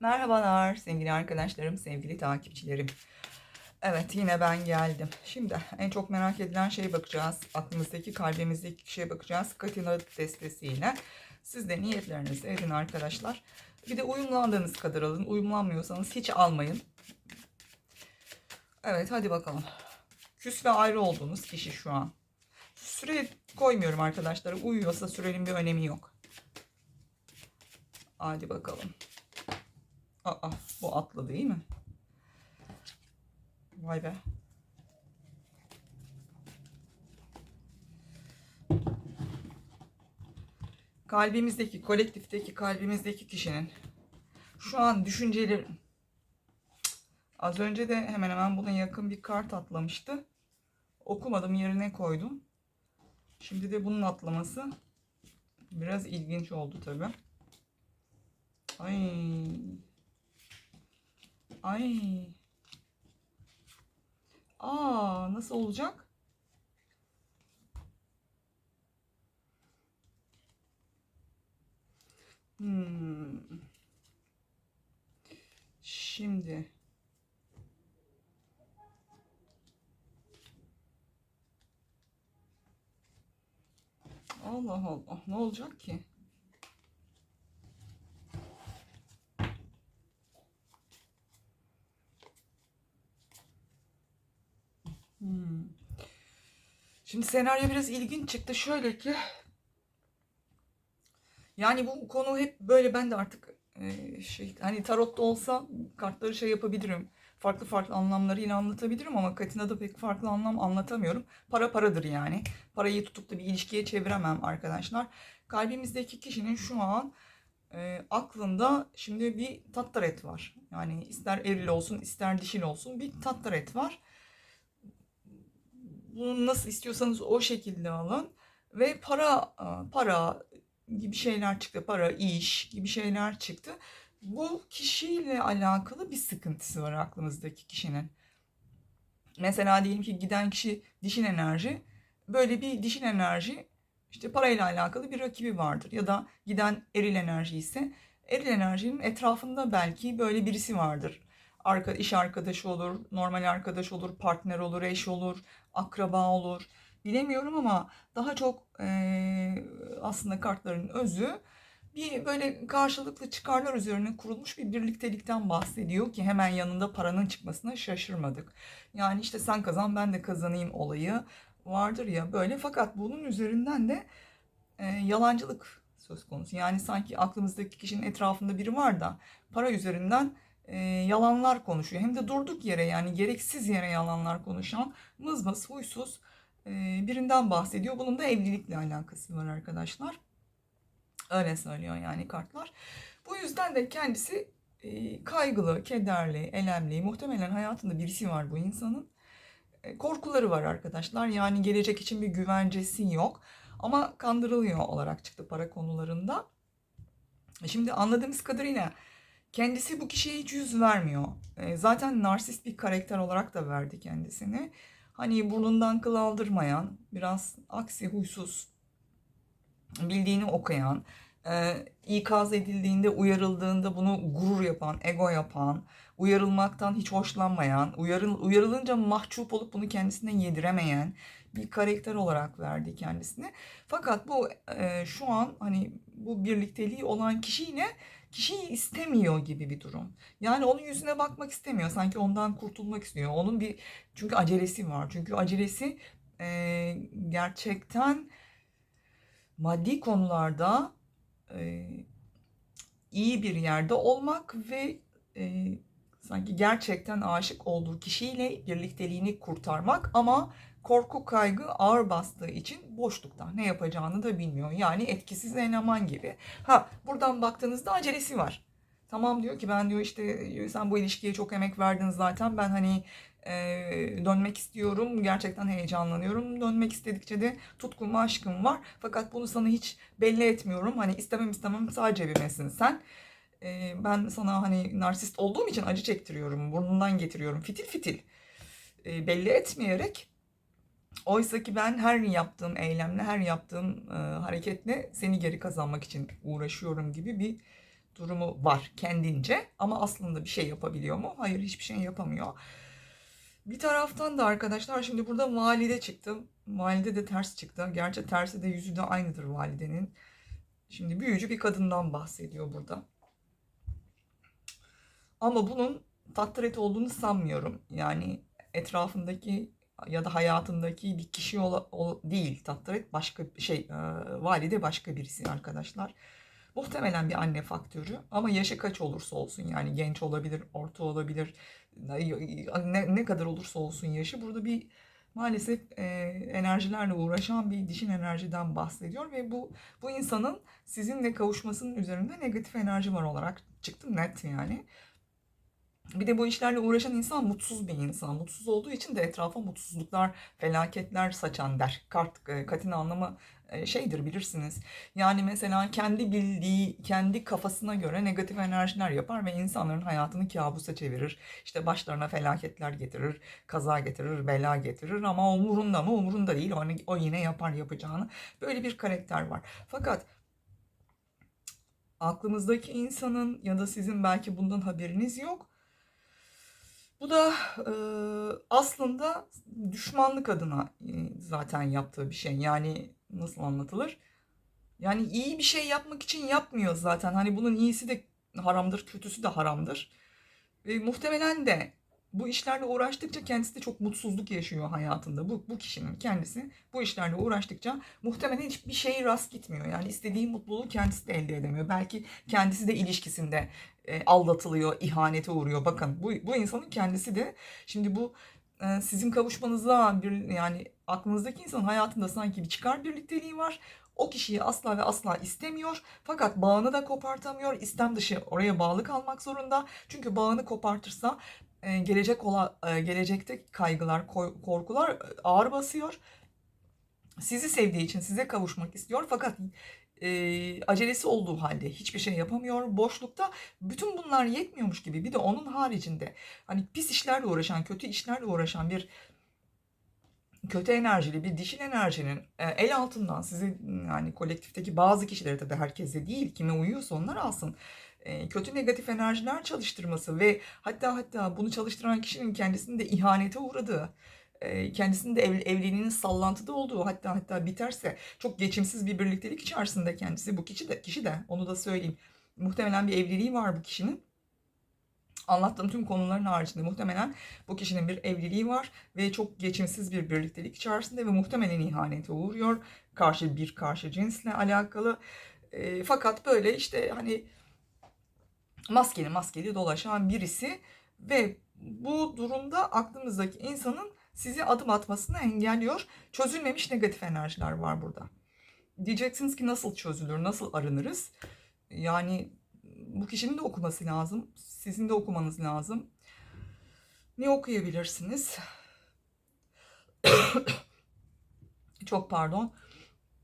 Merhabalar sevgili arkadaşlarım, sevgili takipçilerim. Evet yine ben geldim. Şimdi en çok merak edilen şeye bakacağız. Aklımızdaki, kalbimizdeki kişiye bakacağız. Katina destesiyle. Siz de niyetlerinizi edin arkadaşlar. Bir de uyumlandığınız kadar alın. Uyumlanmıyorsanız hiç almayın. Evet hadi bakalım. Küs ve ayrı olduğunuz kişi şu an. Süre koymuyorum arkadaşlar. Uyuyorsa sürenin bir önemi yok. Hadi bakalım. Aa, bu atlı değil mi? Vay be. Kalbimizdeki, kolektifteki kalbimizdeki kişinin şu an düşünceleri az önce de hemen hemen buna yakın bir kart atlamıştı. Okumadım yerine koydum. Şimdi de bunun atlaması biraz ilginç oldu tabii. Ay. Ay. Aa, nasıl olacak? Hmm. Şimdi Allah Allah ne olacak ki? Hmm. Şimdi senaryo biraz ilginç çıktı. Şöyle ki yani bu konu hep böyle ben de artık e, şey hani tarotta olsa kartları şey yapabilirim. Farklı farklı anlamlarıyla anlatabilirim ama Katina'da pek farklı anlam anlatamıyorum. Para paradır yani. Parayı tutup da bir ilişkiye çeviremem arkadaşlar. Kalbimizdeki kişinin şu an e, aklında şimdi bir tattaret var. Yani ister eril olsun ister dişil olsun bir tattaret var. Bunu nasıl istiyorsanız o şekilde alın. Ve para para gibi şeyler çıktı. Para, iş gibi şeyler çıktı. Bu kişiyle alakalı bir sıkıntısı var aklımızdaki kişinin. Mesela diyelim ki giden kişi dişin enerji. Böyle bir dişin enerji işte parayla alakalı bir rakibi vardır. Ya da giden eril enerji ise eril enerjinin etrafında belki böyle birisi vardır. Arka, iş arkadaşı olur, normal arkadaş olur, partner olur, eş olur, akraba olur. Bilemiyorum ama daha çok e, aslında kartların özü bir böyle karşılıklı çıkarlar üzerine kurulmuş bir birliktelikten bahsediyor ki hemen yanında paranın çıkmasına şaşırmadık. Yani işte sen kazan ben de kazanayım olayı vardır ya böyle fakat bunun üzerinden de e, yalancılık söz konusu. Yani sanki aklımızdaki kişinin etrafında biri var da para üzerinden e, yalanlar konuşuyor. Hem de durduk yere yani gereksiz yere yalanlar konuşan mızmız, huysuz e, birinden bahsediyor. Bunun da evlilikle alakası var arkadaşlar. Öyle söylüyor yani kartlar. Bu yüzden de kendisi e, kaygılı, kederli, elemli. Muhtemelen hayatında birisi var bu insanın. E, korkuları var arkadaşlar. Yani gelecek için bir güvencesi yok. Ama kandırılıyor olarak çıktı para konularında. Şimdi anladığımız kadarıyla kendisi bu kişiye hiç yüz vermiyor. E, zaten narsist bir karakter olarak da verdi kendisini. Hani burnundan kıl aldırmayan, biraz aksi huysuz, bildiğini okuyan, e, ikaz edildiğinde, uyarıldığında bunu gurur yapan, ego yapan, uyarılmaktan hiç hoşlanmayan, uyarıl, uyarılınca mahcup olup bunu kendisine yediremeyen bir karakter olarak verdi kendisine. Fakat bu e, şu an hani bu birlikteliği olan kişiyle kişiyi istemiyor gibi bir durum. Yani onun yüzüne bakmak istemiyor. Sanki ondan kurtulmak istiyor. Onun bir çünkü acelesi var. Çünkü acelesi e, gerçekten maddi konularda e, iyi bir yerde olmak ve e, sanki gerçekten aşık olduğu kişiyle birlikteliğini kurtarmak ama korku kaygı ağır bastığı için boşlukta ne yapacağını da bilmiyor. Yani etkisiz eleman gibi. Ha buradan baktığınızda acelesi var. Tamam diyor ki ben diyor işte sen bu ilişkiye çok emek verdin zaten. Ben hani e, dönmek istiyorum. Gerçekten heyecanlanıyorum. Dönmek istedikçe de tutkum aşkım var. Fakat bunu sana hiç belli etmiyorum. Hani istemem istemem sadece cebimdesin sen. E, ben sana hani narsist olduğum için acı çektiriyorum. Burnundan getiriyorum. Fitil fitil. E, belli etmeyerek Oysa ki ben her yaptığım eylemle, her yaptığım e, hareketle seni geri kazanmak için uğraşıyorum gibi bir durumu var kendince ama aslında bir şey yapabiliyor mu? Hayır hiçbir şey yapamıyor. Bir taraftan da arkadaşlar şimdi burada valide çıktı. Valide de ters çıktı. Gerçi tersi de yüzü de aynıdır validenin. Şimdi büyücü bir kadından bahsediyor burada. Ama bunun tattret olduğunu sanmıyorum. Yani etrafındaki ya da hayatındaki bir kişi ola, ol- değil. Tattret başka şey, e, valide başka birisi arkadaşlar. Muhtemelen bir anne faktörü ama yaşı kaç olursa olsun yani genç olabilir, orta olabilir, ne, ne kadar olursa olsun yaşı burada bir maalesef e, enerjilerle uğraşan bir dişin enerjiden bahsediyor ve bu bu insanın sizinle kavuşmasının üzerinde negatif enerji var olarak çıktı net yani. Bir de bu işlerle uğraşan insan mutsuz bir insan. Mutsuz olduğu için de etrafa mutsuzluklar, felaketler saçan der. Kart, e, katin anlamı e, şeydir bilirsiniz. Yani mesela kendi bildiği, kendi kafasına göre negatif enerjiler yapar ve insanların hayatını kabusa çevirir. İşte başlarına felaketler getirir, kaza getirir, bela getirir ama umurunda mı? Umurunda değil. O, o yine yapar yapacağını. Böyle bir karakter var. Fakat aklınızdaki insanın ya da sizin belki bundan haberiniz yok. Bu da e, aslında düşmanlık adına e, zaten yaptığı bir şey. Yani nasıl anlatılır? Yani iyi bir şey yapmak için yapmıyor zaten. Hani bunun iyisi de haramdır, kötüsü de haramdır. Ve muhtemelen de bu işlerle uğraştıkça kendisi de çok mutsuzluk yaşıyor hayatında. Bu, bu kişinin kendisi bu işlerle uğraştıkça muhtemelen hiçbir şey rast gitmiyor. Yani istediği mutluluğu kendisi de elde edemiyor. Belki kendisi de ilişkisinde e, aldatılıyor, ihanete uğruyor. Bakın bu, bu insanın kendisi de şimdi bu e, sizin kavuşmanızda bir yani aklınızdaki insanın hayatında sanki bir çıkar birlikteliği var. O kişiyi asla ve asla istemiyor. Fakat bağını da kopartamıyor. İstem dışı oraya bağlı kalmak zorunda. Çünkü bağını kopartırsa gelecek ola, e, gelecekte kaygılar, korkular e, ağır basıyor. Sizi sevdiği için size kavuşmak istiyor. Fakat e, acelesi olduğu halde hiçbir şey yapamıyor. Boşlukta bütün bunlar yetmiyormuş gibi bir de onun haricinde hani pis işlerle uğraşan, kötü işlerle uğraşan bir kötü enerjili bir dişil enerjinin e, el altından sizi yani kolektifteki bazı kişilere tabii herkese değil kime uyuyorsa onlar alsın e, kötü negatif enerjiler çalıştırması ve hatta hatta bunu çalıştıran kişinin kendisinin de ihanete uğradığı e, kendisinin de ev, evliliğinin sallantıda olduğu hatta hatta biterse çok geçimsiz bir birliktelik içerisinde kendisi. Bu kişi de kişi de onu da söyleyeyim. Muhtemelen bir evliliği var bu kişinin. Anlattığım tüm konuların haricinde muhtemelen bu kişinin bir evliliği var ve çok geçimsiz bir birliktelik içerisinde ve muhtemelen ihanete uğruyor. Karşı bir karşı cinsle alakalı. E, fakat böyle işte hani maskeli maskeli dolaşan birisi ve bu durumda aklımızdaki insanın sizi adım atmasını engelliyor. Çözülmemiş negatif enerjiler var burada. Diyeceksiniz ki nasıl çözülür, nasıl arınırız? Yani bu kişinin de okuması lazım. Sizin de okumanız lazım. Ne okuyabilirsiniz? Çok pardon.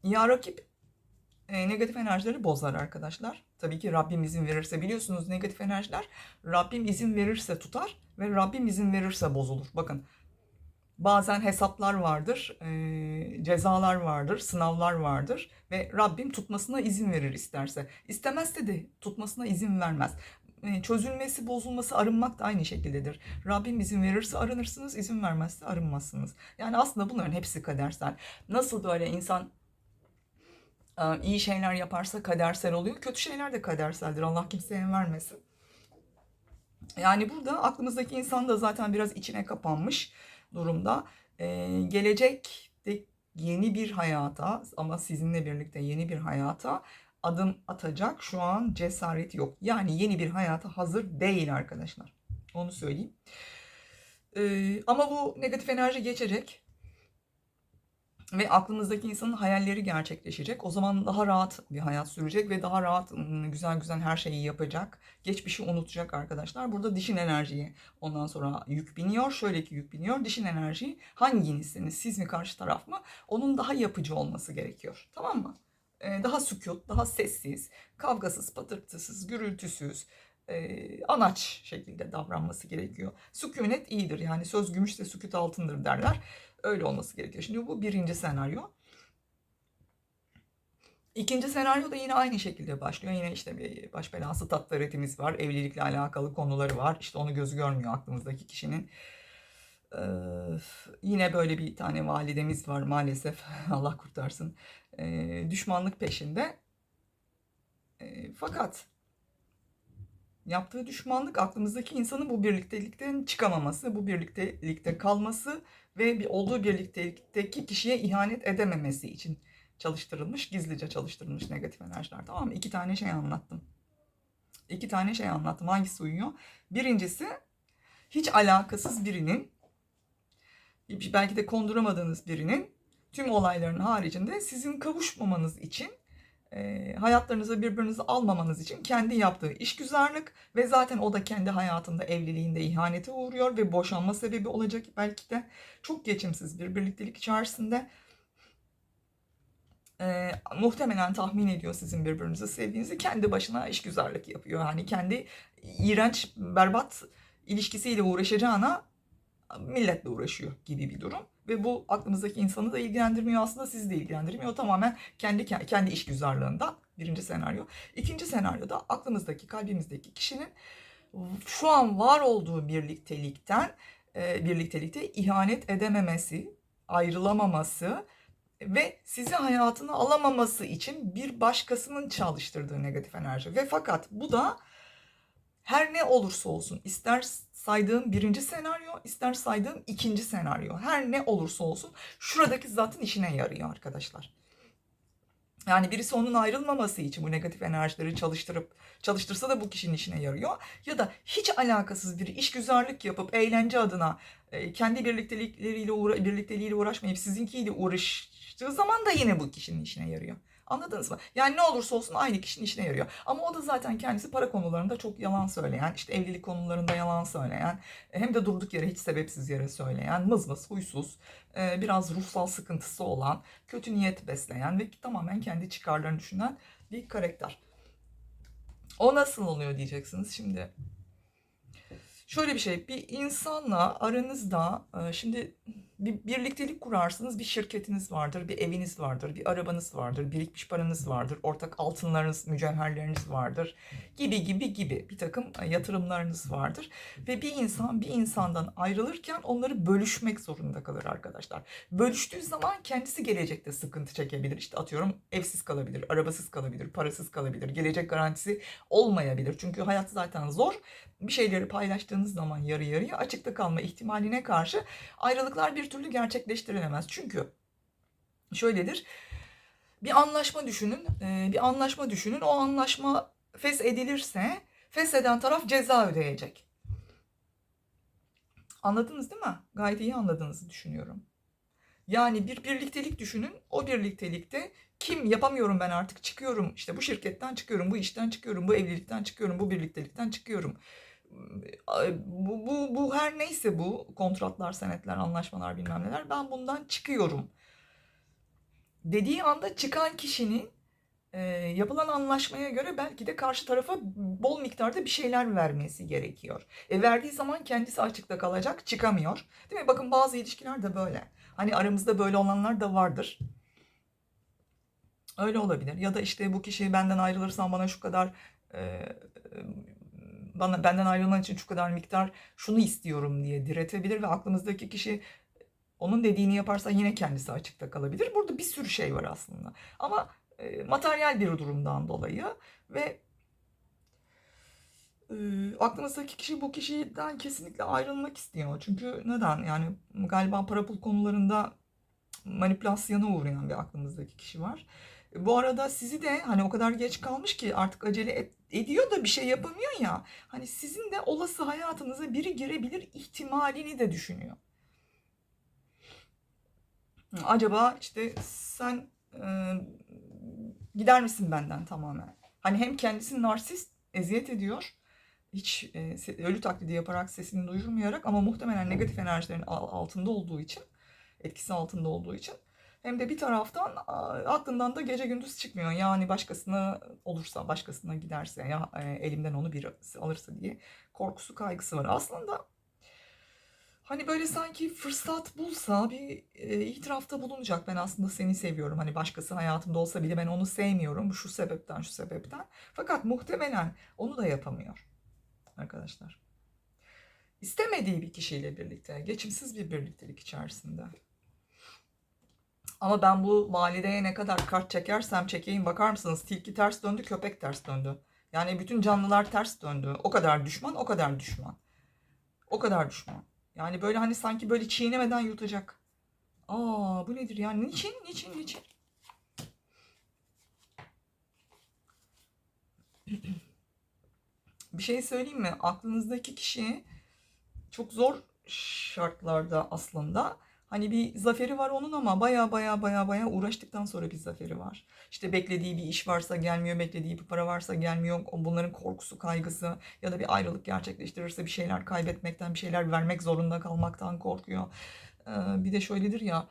Ya rakip negatif enerjileri bozar arkadaşlar. Tabii ki Rabbim izin verirse biliyorsunuz negatif enerjiler Rabbim izin verirse tutar ve Rabbim izin verirse bozulur. Bakın bazen hesaplar vardır, e, cezalar vardır, sınavlar vardır ve Rabbim tutmasına izin verir isterse. İstemezse de tutmasına izin vermez. E, çözülmesi, bozulması, arınmak da aynı şekildedir. Rabbim izin verirse arınırsınız, izin vermezse arınmazsınız. Yani aslında bunların hepsi kadersel. Nasıl böyle insan e, iyi şeyler yaparsa kadersel oluyor, kötü şeyler de kaderseldir. Allah kimseye vermesin. Yani burada aklımızdaki insan da zaten biraz içine kapanmış durumda. Ee, gelecekte yeni bir hayata ama sizinle birlikte yeni bir hayata adım atacak şu an cesaret yok. Yani yeni bir hayata hazır değil arkadaşlar. Onu söyleyeyim. Ee, ama bu negatif enerji geçecek ve aklınızdaki insanın hayalleri gerçekleşecek. O zaman daha rahat bir hayat sürecek ve daha rahat güzel güzel her şeyi yapacak. Geçmişi unutacak arkadaşlar. Burada dişin enerjiyi ondan sonra yük biniyor. Şöyle ki yük biniyor. Dişin enerjiyi hanginizsiniz? Siz mi karşı taraf mı? Onun daha yapıcı olması gerekiyor. Tamam mı? Ee, daha sükut, daha sessiz, kavgasız, patırtısız, gürültüsüz, e, anaç şekilde davranması gerekiyor. Sükunet iyidir yani söz gümüşse sükut altındır derler. Öyle olması gerekiyor. Şimdi bu birinci senaryo. İkinci senaryo da yine aynı şekilde başlıyor. Yine işte bir baş belası tatlıretimiz var. Evlilikle alakalı konuları var. İşte onu gözü görmüyor aklımızdaki kişinin. Ee, yine böyle bir tane validemiz var maalesef. Allah kurtarsın. Ee, düşmanlık peşinde. Ee, fakat yaptığı düşmanlık aklımızdaki insanın bu birliktelikten çıkamaması, bu birliktelikte kalması ve bir olduğu birliktelikteki kişiye ihanet edememesi için çalıştırılmış, gizlice çalıştırılmış negatif enerjiler. Tamam mı? İki tane şey anlattım. İki tane şey anlattım. Hangisi uyuyor? Birincisi hiç alakasız birinin, belki de konduramadığınız birinin tüm olayların haricinde sizin kavuşmamanız için e, hayatlarınıza birbirinizi almamanız için kendi yaptığı işgüzarlık ve zaten o da kendi hayatında evliliğinde ihanete uğruyor ve boşanma sebebi olacak belki de çok geçimsiz bir birliktelik içerisinde e, muhtemelen tahmin ediyor sizin birbirinizi sevdiğinizi kendi başına işgüzarlık yapıyor. Yani kendi iğrenç berbat ilişkisiyle uğraşacağına milletle uğraşıyor gibi bir durum. Ve bu aklımızdaki insanı da ilgilendirmiyor aslında sizi de ilgilendirmiyor. Tamamen kendi kendi işgüzarlığından birinci senaryo. İkinci senaryoda aklımızdaki kalbimizdeki kişinin şu an var olduğu birliktelikten e, birliktelikte ihanet edememesi, ayrılamaması ve sizi hayatına alamaması için bir başkasının çalıştırdığı negatif enerji. Ve fakat bu da her ne olursa olsun ister saydığım birinci senaryo ister saydığım ikinci senaryo her ne olursa olsun şuradaki zatın işine yarıyor arkadaşlar. Yani birisi onun ayrılmaması için bu negatif enerjileri çalıştırıp çalıştırsa da bu kişinin işine yarıyor. Ya da hiç alakasız bir işgüzarlık yapıp eğlence adına e, kendi birliktelikleriyle uğra birlikteliğiyle uğraşmayıp sizinkiyle uğraştığı zaman da yine bu kişinin işine yarıyor. Anladınız mı? Yani ne olursa olsun aynı kişinin işine yarıyor. Ama o da zaten kendisi para konularında çok yalan söyleyen, işte evlilik konularında yalan söyleyen, hem de durduk yere hiç sebepsiz yere söyleyen, mızmız, huysuz, biraz ruhsal sıkıntısı olan, kötü niyet besleyen ve tamamen kendi çıkarlarını düşünen bir karakter. O nasıl oluyor diyeceksiniz şimdi. Şöyle bir şey, bir insanla aranızda şimdi bir birliktelik kurarsınız, bir şirketiniz vardır, bir eviniz vardır, bir arabanız vardır, birikmiş paranız vardır, ortak altınlarınız, mücevherleriniz vardır gibi gibi gibi bir takım yatırımlarınız vardır. Ve bir insan bir insandan ayrılırken onları bölüşmek zorunda kalır arkadaşlar. Bölüştüğü zaman kendisi gelecekte sıkıntı çekebilir. İşte atıyorum evsiz kalabilir, arabasız kalabilir, parasız kalabilir, gelecek garantisi olmayabilir. Çünkü hayat zaten zor. Bir şeyleri paylaştığınız zaman yarı yarıya açıkta kalma ihtimaline karşı ayrılıklar bir türlü gerçekleştirilemez. Çünkü şöyledir. Bir anlaşma düşünün. Bir anlaşma düşünün. O anlaşma fes edilirse fesheden taraf ceza ödeyecek. Anladınız değil mi? Gayet iyi anladığınızı düşünüyorum. Yani bir birliktelik düşünün. O birliktelikte kim yapamıyorum ben artık çıkıyorum. İşte bu şirketten çıkıyorum, bu işten çıkıyorum, bu evlilikten çıkıyorum, bu birliktelikten çıkıyorum bu, bu, bu her neyse bu kontratlar, senetler, anlaşmalar bilmem neler ben bundan çıkıyorum. Dediği anda çıkan kişinin e, yapılan anlaşmaya göre belki de karşı tarafa bol miktarda bir şeyler vermesi gerekiyor. E, verdiği zaman kendisi açıkta kalacak, çıkamıyor. Değil mi? Bakın bazı ilişkiler de böyle. Hani aramızda böyle olanlar da vardır. Öyle olabilir. Ya da işte bu kişi benden ayrılırsan bana şu kadar e, bana benden ayrılman için şu kadar miktar şunu istiyorum diye diretebilir ve aklımızdaki kişi onun dediğini yaparsa yine kendisi açıkta kalabilir. Burada bir sürü şey var aslında. Ama e, materyal bir durumdan dolayı ve e, aklımızdaki kişi bu kişiden kesinlikle ayrılmak istiyor. Çünkü neden? Yani galiba para pul konularında manipülasyona uğrayan bir aklımızdaki kişi var. Bu arada sizi de hani o kadar geç kalmış ki artık acele et, ediyor da bir şey yapamıyor ya. Hani sizin de olası hayatınıza biri girebilir ihtimalini de düşünüyor. Acaba işte sen e, gider misin benden tamamen? Hani hem kendisi narsist eziyet ediyor. Hiç e, ölü taklidi yaparak sesini duyurmayarak ama muhtemelen negatif enerjilerin altında olduğu için, etkisi altında olduğu için hem de bir taraftan aklından da gece gündüz çıkmıyor. Yani başkasına olursa, başkasına giderse ya e, elimden onu birisi alırsa diye korkusu, kaygısı var. Aslında Hani böyle sanki fırsat bulsa bir e, itirafta bulunacak. Ben aslında seni seviyorum. Hani başkası hayatımda olsa bile ben onu sevmiyorum. Şu sebepten şu sebepten. Fakat muhtemelen onu da yapamıyor arkadaşlar. İstemediği bir kişiyle birlikte, geçimsiz bir birliktelik içerisinde. Ama ben bu valideye ne kadar kart çekersem çekeyim bakar mısınız? Tilki ters döndü, köpek ters döndü. Yani bütün canlılar ters döndü. O kadar düşman, o kadar düşman. O kadar düşman. Yani böyle hani sanki böyle çiğnemeden yutacak. Aa bu nedir yani? Niçin? Niçin? Niçin? Bir şey söyleyeyim mi? Aklınızdaki kişi çok zor şartlarda aslında. Hani bir zaferi var onun ama baya baya baya baya uğraştıktan sonra bir zaferi var. İşte beklediği bir iş varsa gelmiyor, beklediği bir para varsa gelmiyor. Bunların korkusu, kaygısı ya da bir ayrılık gerçekleştirirse bir şeyler kaybetmekten, bir şeyler vermek zorunda kalmaktan korkuyor. Ee, bir de şöyledir ya,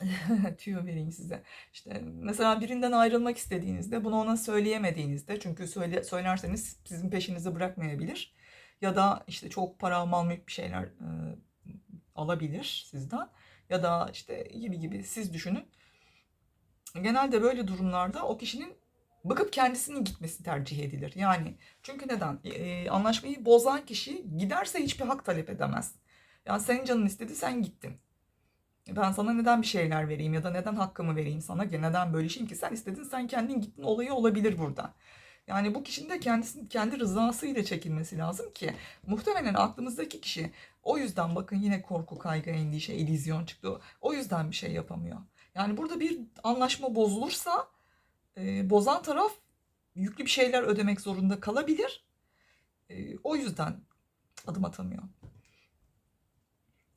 tüyo vereyim size. İşte mesela birinden ayrılmak istediğinizde bunu ona söyleyemediğinizde çünkü söyle, söylerseniz sizin peşinizi bırakmayabilir. Ya da işte çok para, mal, mülk bir şeyler e, alabilir sizden. Ya da işte gibi gibi siz düşünün. Genelde böyle durumlarda o kişinin bakıp kendisinin gitmesi tercih edilir. Yani çünkü neden? E, anlaşmayı bozan kişi giderse hiçbir hak talep edemez. Yani senin canın istedi sen gittin. Ben sana neden bir şeyler vereyim ya da neden hakkımı vereyim sana neden böyle şeyim ki sen istedin sen kendin gittin olayı olabilir burada. Yani bu kişinin de kendisinin kendi rızasıyla çekilmesi lazım ki muhtemelen aklımızdaki kişi o yüzden bakın yine korku, kaygı, endişe, illüzyon çıktı. O yüzden bir şey yapamıyor. Yani burada bir anlaşma bozulursa e, bozan taraf yüklü bir şeyler ödemek zorunda kalabilir. E, o yüzden adım atamıyor.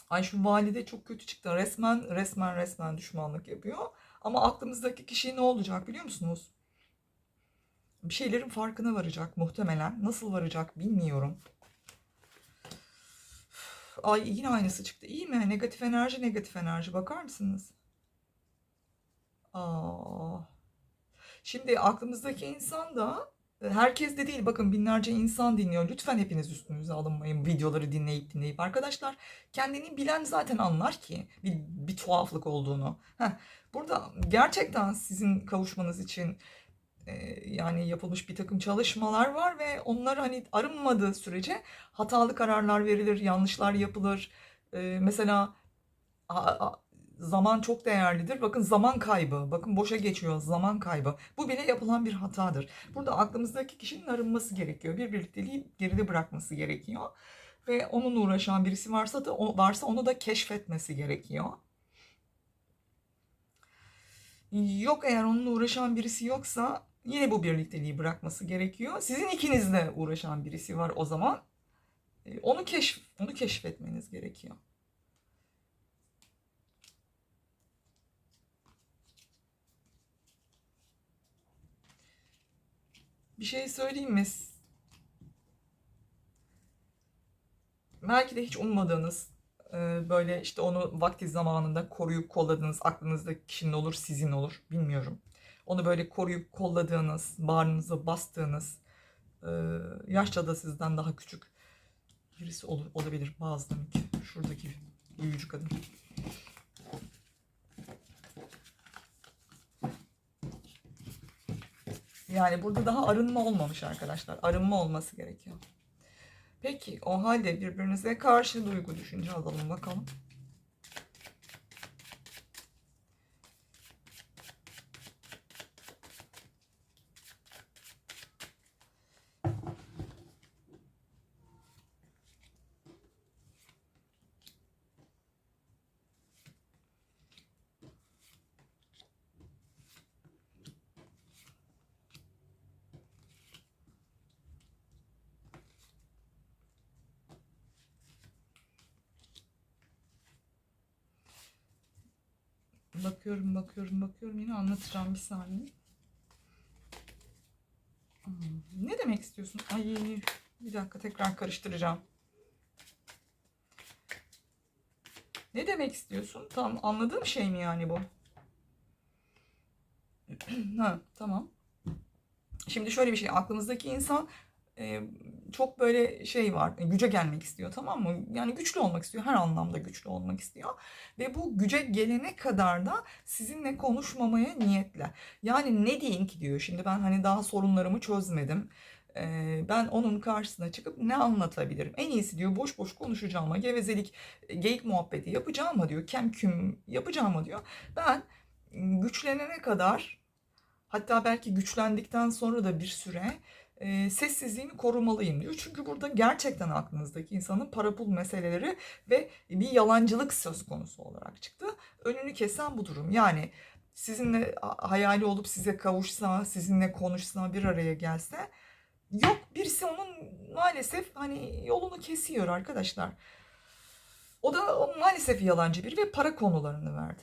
Ay şu valide çok kötü çıktı. Resmen resmen resmen düşmanlık yapıyor. Ama aklımızdaki kişi ne olacak biliyor musunuz? Bir şeylerin farkına varacak muhtemelen. Nasıl varacak bilmiyorum. Ay yine aynısı çıktı. İyi mi? Negatif enerji, negatif enerji. Bakar mısınız? Aa. Şimdi aklımızdaki insan da herkes de değil bakın binlerce insan dinliyor. Lütfen hepiniz üstünüze alınmayın videoları dinleyip dinleyip. Arkadaşlar kendini bilen zaten anlar ki bir, bir tuhaflık olduğunu. Heh, burada gerçekten sizin kavuşmanız için e, yani yapılmış bir takım çalışmalar var ve onlar hani arınmadığı sürece hatalı kararlar verilir, yanlışlar yapılır. Mesela zaman çok değerlidir. Bakın zaman kaybı, bakın boşa geçiyor zaman kaybı. Bu bile yapılan bir hatadır. Burada aklımızdaki kişinin arınması gerekiyor. Bir birlikteliği geride bırakması gerekiyor. Ve onun uğraşan birisi varsa da varsa onu da keşfetmesi gerekiyor. Yok eğer onunla uğraşan birisi yoksa yine bu birlikteliği bırakması gerekiyor. Sizin ikinizle uğraşan birisi var o zaman. E, onu keşf onu keşfetmeniz gerekiyor. Bir şey söyleyeyim mi? Belki de hiç ummadığınız e, böyle işte onu vakti zamanında koruyup kolladığınız aklınızda kişinin olur sizin olur bilmiyorum. Onu böyle koruyup kolladığınız, bağrınıza bastığınız e, yaşça da sizden daha küçük birisi olur, olabilir bazılarınki. Şuradaki büyücü kadın. Yani burada daha arınma olmamış arkadaşlar. Arınma olması gerekiyor. Peki o halde birbirinize karşı duygu düşünce alalım bakalım. Bakıyorum, bakıyorum, bakıyorum. Yine anlatacağım bir saniye. Hmm, Ne demek istiyorsun? Ay bir dakika tekrar karıştıracağım. Ne demek istiyorsun? Tam anladığım şey mi yani bu? ha, tamam. Şimdi şöyle bir şey. Aklımızdaki insan e, çok böyle şey var. Güce gelmek istiyor tamam mı? Yani güçlü olmak istiyor. Her anlamda güçlü olmak istiyor. Ve bu güce gelene kadar da sizinle konuşmamaya niyetli. Yani ne diyeyim ki diyor. Şimdi ben hani daha sorunlarımı çözmedim. Ee, ben onun karşısına çıkıp ne anlatabilirim? En iyisi diyor boş boş konuşacağıma, gevezelik, e, geyik muhabbeti yapacağıma diyor, kemküm yapacağıma diyor. Ben güçlenene kadar hatta belki güçlendikten sonra da bir süre e, sessizliğimi korumalıyım diyor. Çünkü burada gerçekten aklınızdaki insanın para pul meseleleri ve bir yalancılık söz konusu olarak çıktı. Önünü kesen bu durum. Yani sizinle hayali olup size kavuşsa, sizinle konuşsa, bir araya gelse yok birisi onun maalesef hani yolunu kesiyor arkadaşlar. O da maalesef yalancı biri ve para konularını verdi.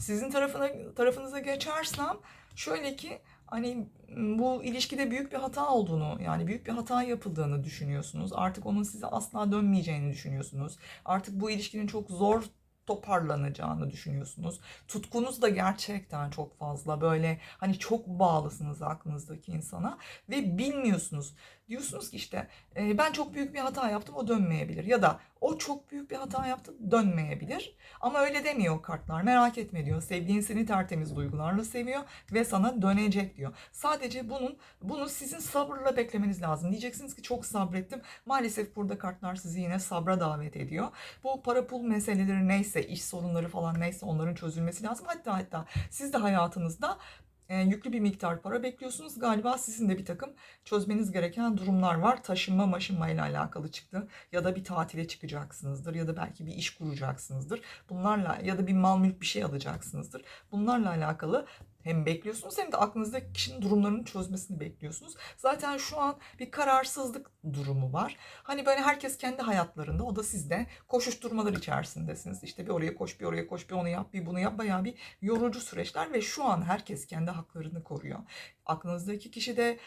Sizin tarafına tarafınıza geçersem şöyle ki hani bu ilişkide büyük bir hata olduğunu yani büyük bir hata yapıldığını düşünüyorsunuz. Artık onun size asla dönmeyeceğini düşünüyorsunuz. Artık bu ilişkinin çok zor toparlanacağını düşünüyorsunuz. Tutkunuz da gerçekten çok fazla böyle hani çok bağlısınız aklınızdaki insana ve bilmiyorsunuz. Diyorsunuz ki işte e, ben çok büyük bir hata yaptım o dönmeyebilir ya da o çok büyük bir hata yaptı dönmeyebilir. Ama öyle demiyor kartlar merak etme diyor. Sevdiğin seni tertemiz duygularla seviyor ve sana dönecek diyor. Sadece bunun bunu sizin sabırla beklemeniz lazım. Diyeceksiniz ki çok sabrettim. Maalesef burada kartlar sizi yine sabra davet ediyor. Bu para pul meseleleri neyse, iş sorunları falan neyse onların çözülmesi lazım. Hatta hatta siz de hayatınızda e, yüklü bir miktar para bekliyorsunuz. Galiba sizin de bir takım çözmeniz gereken durumlar var. Taşınma maşınma ile alakalı çıktı. Ya da bir tatile çıkacaksınızdır. Ya da belki bir iş kuracaksınızdır. Bunlarla ya da bir mal mülk bir şey alacaksınızdır. Bunlarla alakalı hem bekliyorsunuz hem de aklınızdaki kişinin durumlarını çözmesini bekliyorsunuz. Zaten şu an bir kararsızlık durumu var. Hani böyle herkes kendi hayatlarında o da sizde koşuşturmalar içerisindesiniz. İşte bir oraya koş bir oraya koş bir onu yap bir bunu yap bayağı bir yorucu süreçler ve şu an herkes kendi haklarını koruyor. Aklınızdaki kişi de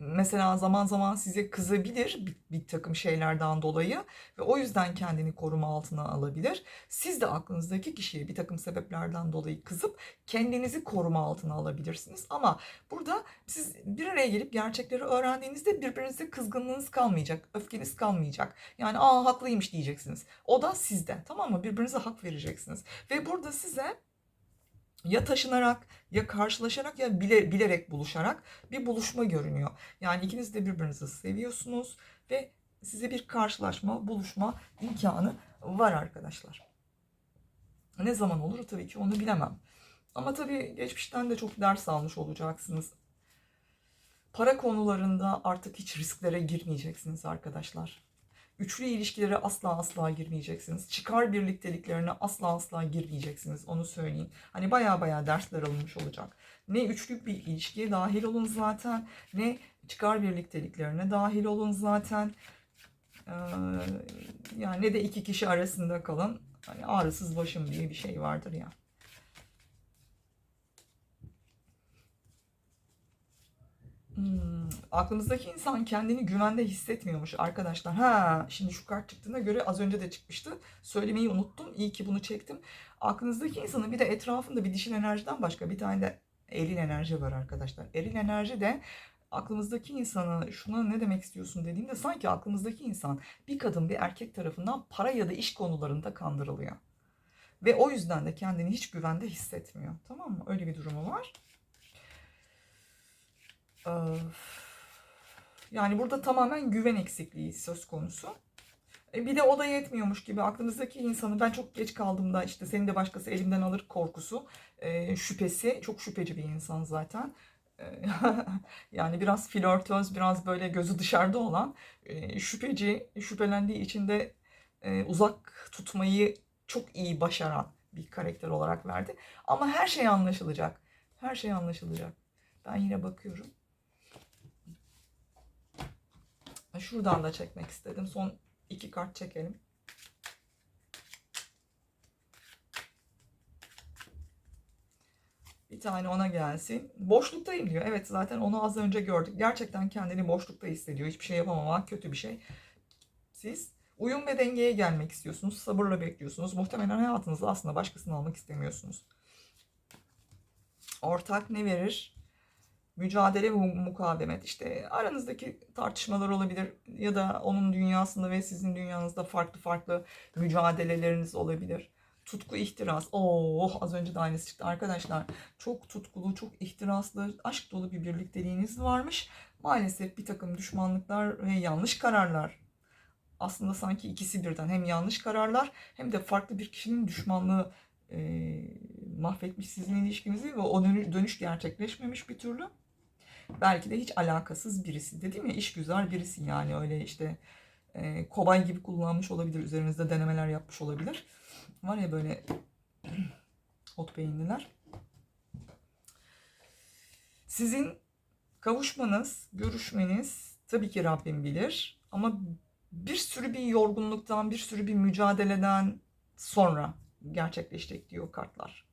mesela zaman zaman size kızabilir bir, bir takım şeylerden dolayı ve o yüzden kendini koruma altına alabilir. Siz de aklınızdaki kişiye bir takım sebeplerden dolayı kızıp kendinizi koruma altına alabilirsiniz. Ama burada siz bir araya gelip gerçekleri öğrendiğinizde birbirinize kızgınlığınız kalmayacak, öfkeniz kalmayacak. Yani aa haklıymış diyeceksiniz. O da sizde tamam mı? Birbirinize hak vereceksiniz. Ve burada size ya taşınarak ya karşılaşarak ya bile, bilerek buluşarak bir buluşma görünüyor. Yani ikiniz de birbirinizi seviyorsunuz ve size bir karşılaşma, buluşma imkanı var arkadaşlar. Ne zaman olur tabii ki onu bilemem. Ama tabii geçmişten de çok ders almış olacaksınız. Para konularında artık hiç risklere girmeyeceksiniz arkadaşlar. Üçlü ilişkilere asla asla girmeyeceksiniz. Çıkar birlikteliklerine asla asla girmeyeceksiniz. Onu söyleyeyim. Hani baya baya dersler alınmış olacak. Ne üçlü bir ilişkiye dahil olun zaten. Ne çıkar birlikteliklerine dahil olun zaten. Ee, yani ne de iki kişi arasında kalın. Hani ağrısız başım diye bir şey vardır ya. Hmm, aklımızdaki insan kendini güvende hissetmiyormuş arkadaşlar. Ha, şimdi şu kart çıktığına göre az önce de çıkmıştı. Söylemeyi unuttum. İyi ki bunu çektim. Aklınızdaki insanın bir de etrafında bir dişil enerjiden başka bir tane de eril enerji var arkadaşlar. Eril enerji de aklımızdaki insana şuna ne demek istiyorsun dediğimde sanki aklımızdaki insan bir kadın bir erkek tarafından para ya da iş konularında kandırılıyor. Ve o yüzden de kendini hiç güvende hissetmiyor. Tamam mı? Öyle bir durumu var. Yani burada tamamen güven eksikliği söz konusu. E, Bir de o da yetmiyormuş gibi aklınızdaki insanı ben çok geç kaldığımda işte seni de başkası elimden alır korkusu, e, şüphesi, çok şüpheci bir insan zaten. E, yani biraz flörtöz, biraz böyle gözü dışarıda olan, e, şüpheci, şüphelendiği için de e, uzak tutmayı çok iyi başaran bir karakter olarak verdi. Ama her şey anlaşılacak. Her şey anlaşılacak. Ben yine bakıyorum. Şuradan da çekmek istedim. Son iki kart çekelim. Bir tane ona gelsin. Boşluktayım diyor. Evet zaten onu az önce gördük. Gerçekten kendini boşlukta hissediyor. Hiçbir şey yapamamak kötü bir şey. Siz uyum ve dengeye gelmek istiyorsunuz. Sabırla bekliyorsunuz. Muhtemelen hayatınızda aslında başkasını almak istemiyorsunuz. Ortak ne verir? Mücadele ve mukavemet. İşte aranızdaki tartışmalar olabilir ya da onun dünyasında ve sizin dünyanızda farklı farklı mücadeleleriniz olabilir. Tutku, ihtiras. Oh az önce de aynısı çıktı arkadaşlar. Çok tutkulu, çok ihtiraslı, aşk dolu bir birlikteliğiniz varmış. Maalesef bir takım düşmanlıklar ve yanlış kararlar. Aslında sanki ikisi birden hem yanlış kararlar hem de farklı bir kişinin düşmanlığı e, mahvetmiş sizin ilişkinizi ve o dönüş, dönüş gerçekleşmemiş bir türlü. Belki de hiç alakasız birisi de değil mi? İş güzel birisi yani öyle işte e, kobay gibi kullanmış olabilir. Üzerinizde denemeler yapmış olabilir. Var ya böyle ot beyinliler. Sizin kavuşmanız, görüşmeniz tabii ki Rabbim bilir. Ama bir sürü bir yorgunluktan, bir sürü bir mücadeleden sonra gerçekleşecek diyor kartlar.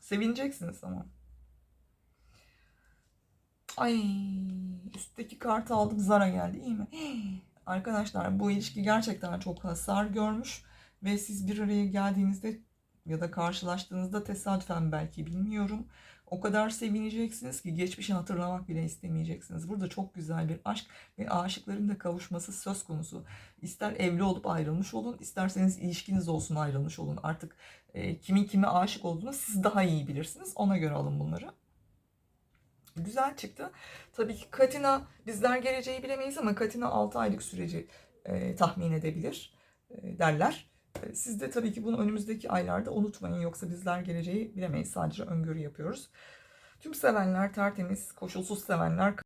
Sevineceksiniz ama. Ay üstteki kartı aldım Zara geldi iyi mi? Arkadaşlar bu ilişki gerçekten çok hasar görmüş ve siz bir araya geldiğinizde ya da karşılaştığınızda tesadüfen belki bilmiyorum. O kadar sevineceksiniz ki geçmişi hatırlamak bile istemeyeceksiniz. Burada çok güzel bir aşk ve aşıkların da kavuşması söz konusu. İster evli olup ayrılmış olun, isterseniz ilişkiniz olsun ayrılmış olun. Artık e, kimin kime aşık olduğunu siz daha iyi bilirsiniz. Ona göre alın bunları. Güzel çıktı. Tabii ki Katina bizler geleceği bilemeyiz ama Katina 6 aylık süreci e, tahmin edebilir e, derler. E, Siz de tabii ki bunu önümüzdeki aylarda unutmayın. Yoksa bizler geleceği bilemeyiz. Sadece öngörü yapıyoruz. Tüm sevenler tertemiz, koşulsuz sevenler